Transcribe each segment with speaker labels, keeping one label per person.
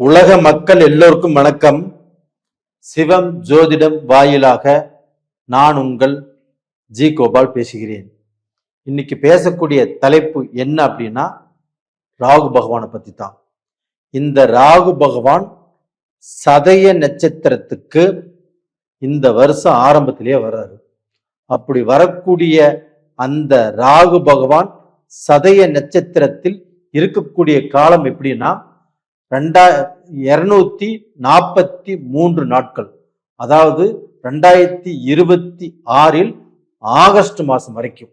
Speaker 1: உலக மக்கள் எல்லோருக்கும் வணக்கம். சிவம் ஜோதிடம் வாயிலாக நான் உங்கள் ஜி கோபால் பேசுகிறேன். இன்னைக்கு பேசக்கூடிய தலைப்பு என்ன அப்படின்னா ராகு பகவானை பத்தி தான் இந்த ராகு பகவான் சதய நட்சத்திரத்துக்கு இந்த வருஷம் ஆரம்பத்திலேயே வர்றாரு. அப்படி வரக்கூடிய அந்த ராகு பகவான் சதய நட்சத்திரத்தில் இருக்கக்கூடிய காலம் எப்படின்னா ரெண்டா இரநூத்தி நாற்பத்தி மூன்று நாட்கள். அதாவது ரெண்டாயிரத்தி இருபத்தி ஆறில் ஆகஸ்ட் மாதம் வரைக்கும்.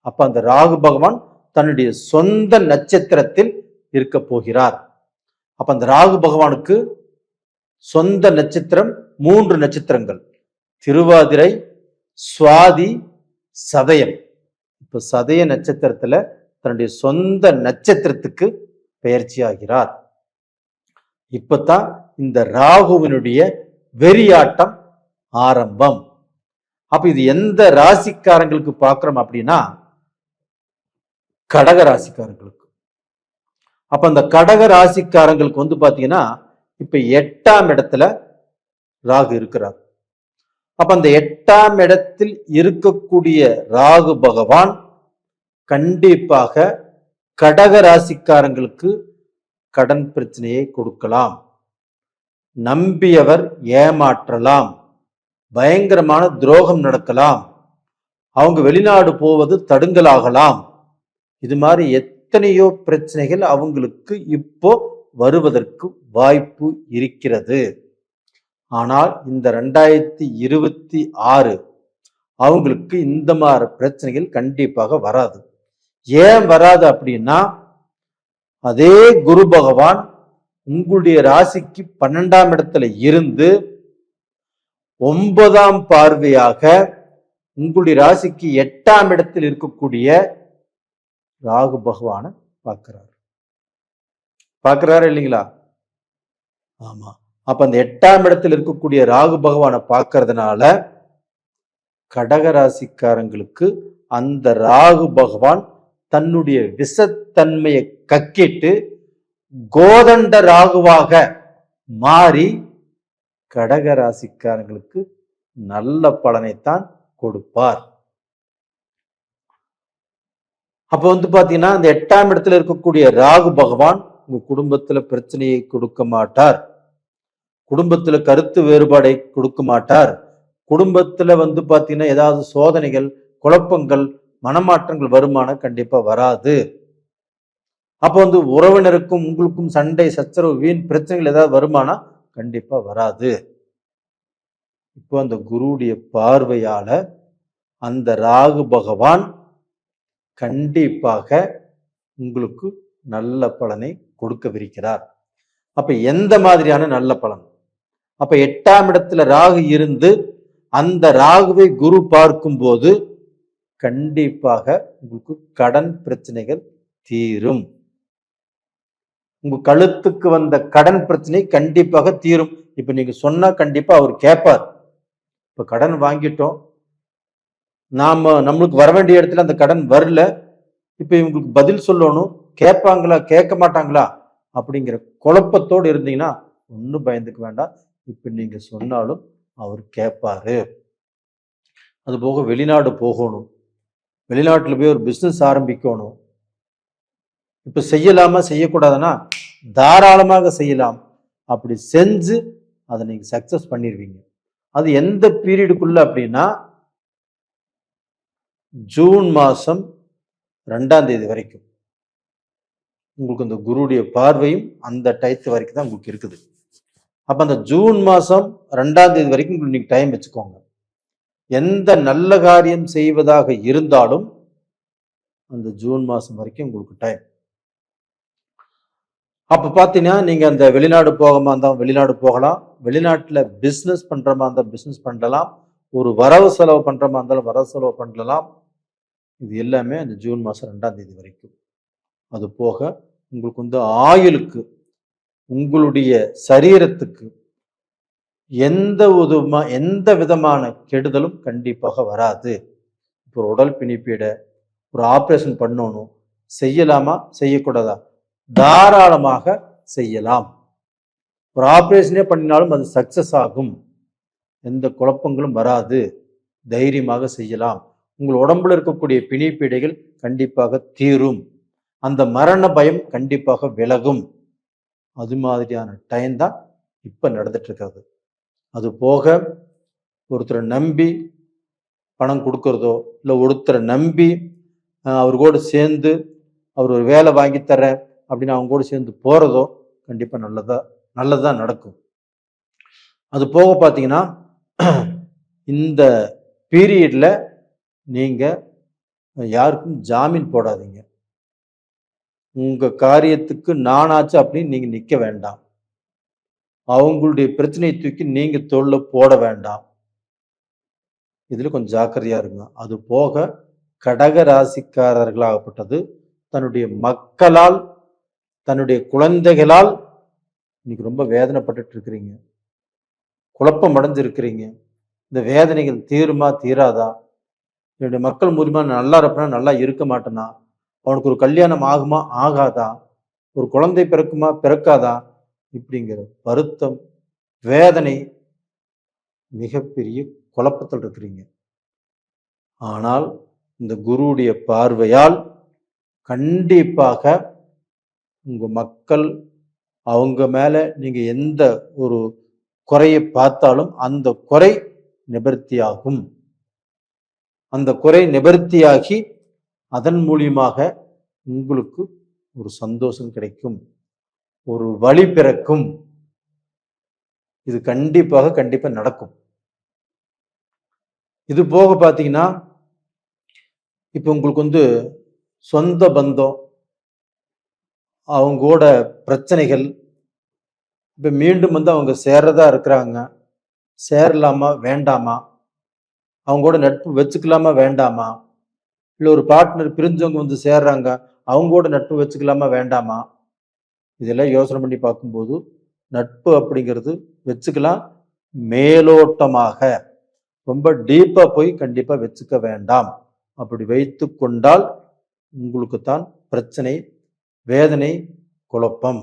Speaker 1: அப்ப அந்த ராகு பகவான் தன்னுடைய சொந்த நட்சத்திரத்தில் இருக்க போகிறார். அப்ப அந்த ராகு பகவானுக்கு சொந்த நட்சத்திரம் மூன்று நட்சத்திரங்கள். திருவாதிரை சுவாதி சதயம். இப்ப சதய நட்சத்திரத்துல தன்னுடைய சொந்த நட்சத்திரத்துக்கு பெயர்ச்சியாகிறார். இப்பதான் இந்த ராகுவினுடைய வெறியாட்டம் ஆரம்பம். அப்ப இது எந்த ராசிக்காரங்களுக்கு பார்க்கிறோம் அப்படின்னா கடக ராசிக்காரங்களுக்கு. அப்ப அந்த கடக ராசிக்காரங்களுக்கு வந்து பாத்தீங்கன்னா இப்ப எட்டாம் இடத்துல ராகு இருக்கிறார். அப்ப அந்த எட்டாம் இடத்தில் இருக்கக்கூடிய ராகு பகவான் கண்டிப்பாக கடக ராசிக்காரங்களுக்கு கடன் பிரச்சனையை கொடுக்கலாம். நம்பியவர் ஏமாற்றலாம். பயங்கரமான துரோகம் நடக்கலாம். அவங்க வெளிநாடு போவது தடுங்கலாகலாம். இது மாதிரி எத்தனையோ பிரச்சனைகள் அவங்களுக்கு இப்போ வருவதற்கு வாய்ப்பு இருக்கிறது. ஆனால் இந்த ரெண்டாயிரத்தி இருபத்தி ஆறு அவங்களுக்கு இந்த மாதிரி பிரச்சனைகள் கண்டிப்பாக வராது. ஏன் வராது அப்படின்னா அதே குரு பகவான் உங்களுடைய ராசிக்கு பன்னெண்டாம் இடத்துல இருந்து ஒன்பதாம் பார்வையாக உங்களுடைய ராசிக்கு எட்டாம் இடத்தில் இருக்கக்கூடிய ராகு பகவானை பார்க்கிறார். பார்க்கிறாரு இல்லைங்களா? ஆமா. அப்ப அந்த எட்டாம் இடத்தில் இருக்கக்கூடிய ராகு பகவானை பார்க்கறதுனால கடக ராசிக்காரங்களுக்கு அந்த ராகு பகவான் தன்னுடைய விஷத்தன்மையை கக்கிட்டு கோதண்ட ராகுவாக மாறி கடக ராசிக்காரங்களுக்கு நல்ல பலனைத்தான் கொடுப்பார். அப்ப வந்து பாத்தீங்கன்னா அந்த எட்டாம் இடத்துல இருக்கக்கூடிய ராகு பகவான் உங்க குடும்பத்துல பிரச்சனையை கொடுக்க மாட்டார். குடும்பத்துல கருத்து வேறுபாடை கொடுக்க மாட்டார். குடும்பத்துல வந்து பாத்தீங்கன்னா ஏதாவது சோதனைகள் குழப்பங்கள் மனமாற்றங்கள் வருமானம் கண்டிப்பா வராது. அப்போ வந்து உறவினருக்கும் உங்களுக்கும் சண்டை சச்சரவு வீண் பிரச்சனைகள் ஏதாவது வருமானா கண்டிப்பா வராது. இப்போ அந்த குருவுடைய பார்வையால அந்த ராகு பகவான் கண்டிப்பாக உங்களுக்கு நல்ல பலனை கொடுக்கவிருக்கிறார். அப்ப எந்த மாதிரியான நல்ல பலன்? அப்ப எட்டாம் இடத்துல ராகு இருந்து அந்த ராகுவை குரு பார்க்கும்போது கண்டிப்பாக உங்களுக்கு கடன் பிரச்சனைகள் தீரும். உங்க கழுத்துக்கு வந்த கடன் பிரச்சனை கண்டிப்பாக தீரும். இப்ப நீங்க சொன்னா கண்டிப்பா அவர் கேட்பார் இப்ப கடன் வாங்கிட்டோம். நாம நம்மளுக்கு வர வேண்டிய இடத்துல அந்த கடன் வரல. இப்ப இவங்களுக்கு பதில் சொல்லணும். கேட்பாங்களா கேட்க மாட்டாங்களா அப்படிங்கிற குழப்பத்தோடு இருந்தீங்கன்னா ஒன்றும் பயந்துக்க வேண்டாம். இப்ப நீங்க சொன்னாலும் அவர் கேட்பாரு அது போக வெளிநாடு போகணும். வெளிநாட்டில் போய் ஒரு பிஸ்னஸ் ஆரம்பிக்கணும். இப்போ செய்யலாமா செய்யக்கூடாதுன்னா தாராளமாக செய்யலாம். அப்படி செஞ்சு அதை நீங்கள் சக்ஸஸ் பண்ணிடுவீங்க அது எந்த பீரியடுக்குள்ள அப்படின்னா ஜூன் மாதம் ரெண்டாம் தேதி வரைக்கும். உங்களுக்கு அந்த குருடைய பார்வையும் அந்த டயத்து வரைக்கும் தான் உங்களுக்கு இருக்குது. அப்போ அந்த ஜூன் மாதம் ரெண்டாம் தேதி வரைக்கும் உங்களுக்கு டைம் வச்சுக்கோங்க. எந்த நல்ல காரியம் செய்வதாக இருந்தாலும் அந்த ஜூன் மாதம் வரைக்கும் உங்களுக்கு டைம் அப்போ பார்த்தீங்கன்னா நீங்கள் அந்த வெளிநாடு போகாம இருந்தால் வெளிநாடு போகலாம். வெளிநாட்டில் பிஸ்னஸ் பண்ணுற மாதிரி இருந்தால் பிஸ்னஸ் பண்ணலாம். ஒரு வரவு செலவு பண்ணுற மாதிரி இருந்தாலும் வரவு செலவு பண்ணலாம். இது எல்லாமே அந்த ஜூன் மாதம் ரெண்டாம் தேதி வரைக்கும். அது போக உங்களுக்கு வந்து ஆயுளுக்கு உங்களுடைய சரீரத்துக்கு எந்த விதமா எந்த விதமான கெடுதலும் கண்டிப்பாக வராது. இப்போ ஒரு உடல் பிணிப்பீட ஒரு ஆப்ரேஷன் பண்ணணும் செய்யலாமா செய்யக்கூடாதா? தாராளமாக செய்யலாம். ஒரு ஆப்ரேஷனே பண்ணினாலும் அது சக்சஸ் ஆகும். எந்த குழப்பங்களும் வராது. தைரியமாக செய்யலாம். உங்கள் உடம்புல இருக்கக்கூடிய பிணிப்பீடைகள் கண்டிப்பாக தீரும். அந்த மரண பயம் கண்டிப்பாக விலகும். அது மாதிரியான டைம் தான் இப்போ நடந்துட்டு இருக்கிறது அது போக ஒருத்தரை நம்பி பணம் கொடுக்கறதோ இல்லை ஒருத்தரை நம்பி அவர் கூட சேர்ந்து அவர் ஒரு வேலை வாங்கித்தரேன் அப்படின்னு அவங்க கூட சேர்ந்து போகிறதோ கண்டிப்பாக நல்லதா நல்லதாக நடக்கும். அது போக பார்த்தீங்கன்னா இந்த பீரியடில் நீங்கள் யாருக்கும் ஜாமீன் போடாதீங்க. உங்கள் காரியத்துக்கு நானாச்சு அப்படின்னு நீங்கள் நிற்க வேண்டாம். அவங்களுடைய பிரச்சனையை தூக்கி நீங்கள் தொழில போட வேண்டாம். இதில் கொஞ்சம் ஜாக்கிரதையா இருங்க. அது போக கடக ராசிக்காரர்களாகப்பட்டது தன்னுடைய மக்களால் தன்னுடைய குழந்தைகளால் இன்னைக்கு ரொம்ப வேதனைப்பட்டுட்டு இருக்கிறீங்க. குழப்பம் அடைஞ்சிருக்கிறீங்க. இந்த வேதனைகள் தீருமா தீராதா? என்னுடைய மக்கள் மூலியமா நல்லா இருப்பேனா நல்லா இருக்க மாட்டேனா? அவனுக்கு ஒரு கல்யாணம் ஆகுமா ஆகாதா? ஒரு குழந்தை பிறக்குமா பிறக்காதா? இப்படிங்கிற வருத்தம் வேதனை மிகப்பெரிய குழப்பத்தில் இருக்கிறீங்க. ஆனால் இந்த குருவுடைய பார்வையால் கண்டிப்பாக உங்கள் மக்கள் அவங்க மேலே நீங்கள் எந்த ஒரு குறையை பார்த்தாலும் அந்த குறை நிவர்த்தியாகும். அந்த குறை நிவர்த்தியாகி அதன் மூலியமாக உங்களுக்கு ஒரு சந்தோஷம் கிடைக்கும். ஒரு வழி பிறக்கும். இது கண்டிப்பாக கண்டிப்பாக நடக்கும். இது போக பார்த்தீங்கன்னா இப்போ உங்களுக்கு வந்து சொந்த பந்தம் அவங்களோட பிரச்சனைகள் இப்போ மீண்டும் வந்து அவங்க சேரதா இருக்கிறாங்க. சேரலாமா வேண்டாமா? அவங்க கூட நட்பு வச்சுக்கலாமா வேண்டாமா? இல்லை ஒரு பார்ட்னர் பிரிஞ்சவங்க வந்து சேர்றாங்க அவங்க கூட நட்பு வச்சுக்கலாமா வேண்டாமா? இதெல்லாம் யோசனை பண்ணி பார்க்கும்போது நட்பு அப்படிங்கிறது வச்சுக்கலாம் மேலோட்டமாக. ரொம்ப டீப்பாக போய் கண்டிப்பாக வச்சுக்க வேண்டாம். அப்படி வைத்து கொண்டால் உங்களுக்கு தான் பிரச்சனை வேதனை குழப்பம்.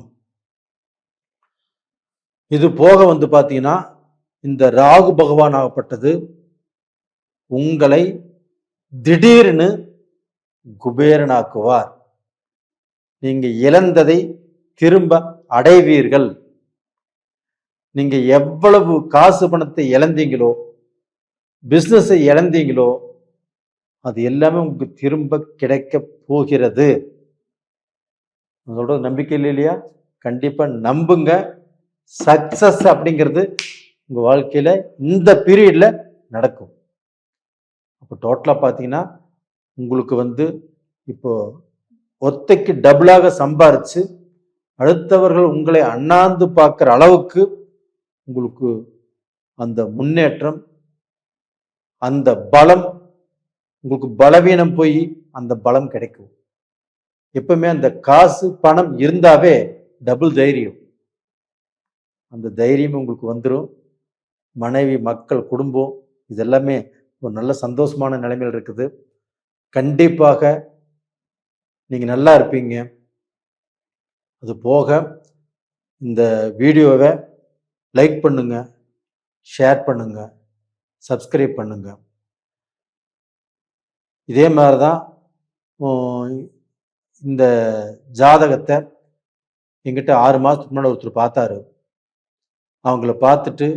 Speaker 1: இது போக வந்து பார்த்தீங்கன்னா இந்த ராகு பகவான் ஆகப்பட்டது. உங்களை திடீர்னு குபேரனாக்குவார். நீங்கள் இழந்ததை திரும்ப அடைவீர்கள். நீங்க எவ்வளவு காசு பணத்தை இழந்தீங்களோ பிஸ்னஸை இழந்தீங்களோ அது எல்லாமே உங்களுக்கு திரும்ப கிடைக்க போகிறது. சொல்றது நம்பிக்கை இல்லை இல்லையா? கண்டிப்பா நம்புங்க. சக்சஸ் அப்படிங்கிறது உங்க வாழ்க்கையில இந்த பீரியட்ல நடக்கும். அப்போ டோட்டலா பார்த்தீங்கன்னா உங்களுக்கு வந்து இப்போ ஒத்தைக்கு டபுளாக சம்பாரிச்சு அடுத்தவர்கள் உங்களை அண்ணாந்து பார்க்குற அளவுக்கு உங்களுக்கு அந்த முன்னேற்றம் அந்த பலம் உங்களுக்கு பலவீனம் போய் அந்த பலம் கிடைக்கும். எப்பவுமே அந்த காசு பணம் இருந்தாவே டபுள் தைரியம். அந்த தைரியம் உங்களுக்கு வந்துடும் மனைவி மக்கள் குடும்பம் இதெல்லாமே ஒரு நல்ல சந்தோஷமான நிலைமையில் இருக்குது. கண்டிப்பாக நீங்கள் நல்லா இருப்பீங்க. அது போக இந்த வீடியோவை லைக் பண்ணுங்க ஷேர் பண்ணுங்க சப்ஸ்கிரைப் பண்ணுங்க. இதே மாதிரி தான் இந்த ஜாதகத்தை எங்கிட்ட ஆறு மாதத்துக்கு முன்னாடி ஒருத்தர் பார்த்தாரு. அவங்கள பார்த்துட்டு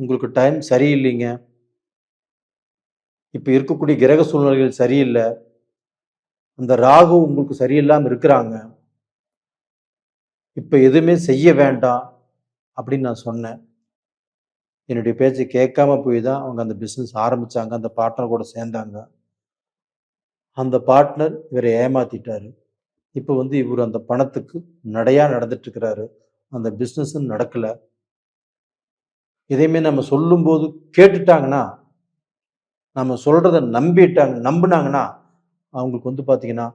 Speaker 1: உங்களுக்கு டைம் சரியில்லைங்க. இப்போ இருக்கக்கூடிய கிரக சூழ்நிலைகள் சரியில்லை. அந்த ராகு உங்களுக்கு சரியில்லாமல் இருக்கிறாங்க. இப்போ எதுவுமே செய்ய வேண்டாம் அப்படின்னு நான் சொன்னேன். என்னுடைய பேச்சை கேட்காம போய் தான் அவங்க அந்த பிஸ்னஸ் ஆரம்பித்தாங்க அந்த பார்ட்னர் கூட சேர்ந்தாங்க. அந்த பார்ட்னர் இவரை ஏமாத்திட்டாரு. இப்போ வந்து இவர் அந்த பணத்துக்கு நடையாக நடந்துட்டுருக்கிறாரு அந்த பிஸ்னஸும் நடக்கலை. இதையுமே நம்ம சொல்லும்போது கேட்டுட்டாங்கன்னா நம்ம சொல்கிறத நம்பிட்டாங்க நம்பினாங்கன்னா அவங்களுக்கு வந்து பார்த்தீங்கன்னா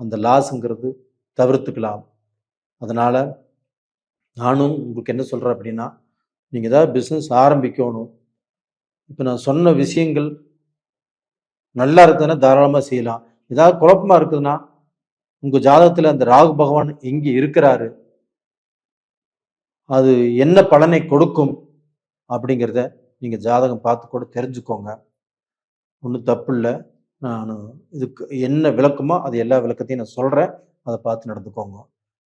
Speaker 1: அந்த லாஸுங்கிறது தவிர்த்துக்கலாம். அதனால் நானும் உங்களுக்கு என்ன சொல்கிறேன் அப்படின்னா நீங்கள் ஏதாவது பிஸ்னஸ் ஆரம்பிக்கணும். இப்போ நான் சொன்ன விஷயங்கள் நல்லா இருக்குதுன்னா தாராளமாக செய்யலாம். ஏதாவது குழப்பமாக இருக்குதுன்னா உங்கள் ஜாதகத்தில் அந்த ராகு பகவான் எங்கே இருக்கிறாரு. அது என்ன பலனை கொடுக்கும் அப்படிங்கிறத நீங்கள் ஜாதகம் பார்த்து கூட தெரிஞ்சுக்கோங்க. ஒன்றும் தப்பு இல்லை. நான் இதுக்கு என்ன விளக்கமோ அது எல்லா விளக்கத்தையும் நான் சொல்கிறேன் அதை பார்த்து நடந்துக்கோங்க.